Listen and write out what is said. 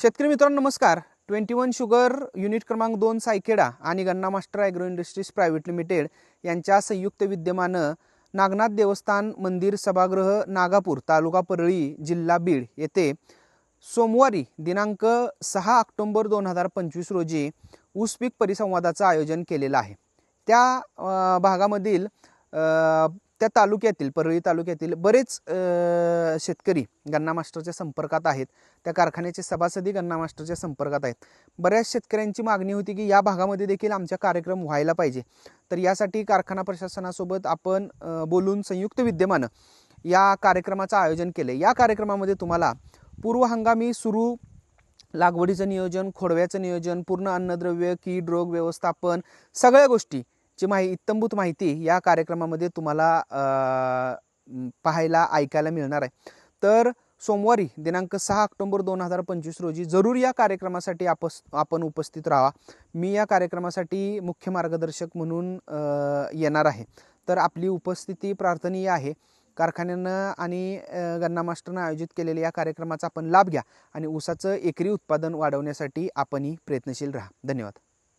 शेतकरी मित्रांनो नमस्कार. ट्वेंटी वन शुगर युनिट क्रमांक दोन सायखेडा आणि Ganna master agro industries private limited यांच्या संयुक्त विद्यमानं नागनाथ देवस्थान मंदिर सभागृह नागापूर तालुका परळी जिल्हा बीड येथे सोमवारी दिनांक सहा ऑक्टोंबर दोन हजार पंचवीस रोजी ऊस पीक परिसंवादाचं आयोजन केलेलं आहे. त्या भागामधील त्या तालुक्यातील परळी तालुक्यातील बरेच शेतकरी गन्ना मास्टरच्या संपर्कात आहेत. त्या कारखान्याचे सभासदी गन्ना मास्टरच्या संपर्कात आहेत. बऱ्याच शेतकऱ्यांची मागणी होती की या भागामध्ये देखील आमचा कार्यक्रम व्हायला पाहिजे. तर यासाठी कारखाना प्रशासनासोबत आपण बोलून संयुक्त विद्यमानं या कार्यक्रमाचं आयोजन केलं. या कार्यक्रमामध्ये तुम्हाला पूर्व हंगामी सुरू लागवडीचं नियोजन खोडव्याचं नियोजन पूर्ण अन्नद्रव्य कीड रोग व्यवस्थापन सगळ्या गोष्टी ची माहिती इत्तंभूत माहिती या कार्यक्रमामध्ये तुम्हाला पाहायला ऐकायला मिळणार आहे. तर सोमवारी दिनांक सहा ऑक्टोबर दोन हजार पंचवीस रोजी जरूर या कार्यक्रमासाठी आपस आपण उपस्थित राहा. मी या कार्यक्रमासाठी मुख्य मार्गदर्शक म्हणून येणार आहे. तर आपली उपस्थिती प्रार्थनीय आहे. कारखान्यानं आणि गन्ना मास्टरनं आयोजित केलेल्या या कार्यक्रमाचा आपण लाभ घ्या आणि ऊसाचं एकरी उत्पादन वाढवण्यासाठी आपणही प्रयत्नशील राहा. धन्यवाद.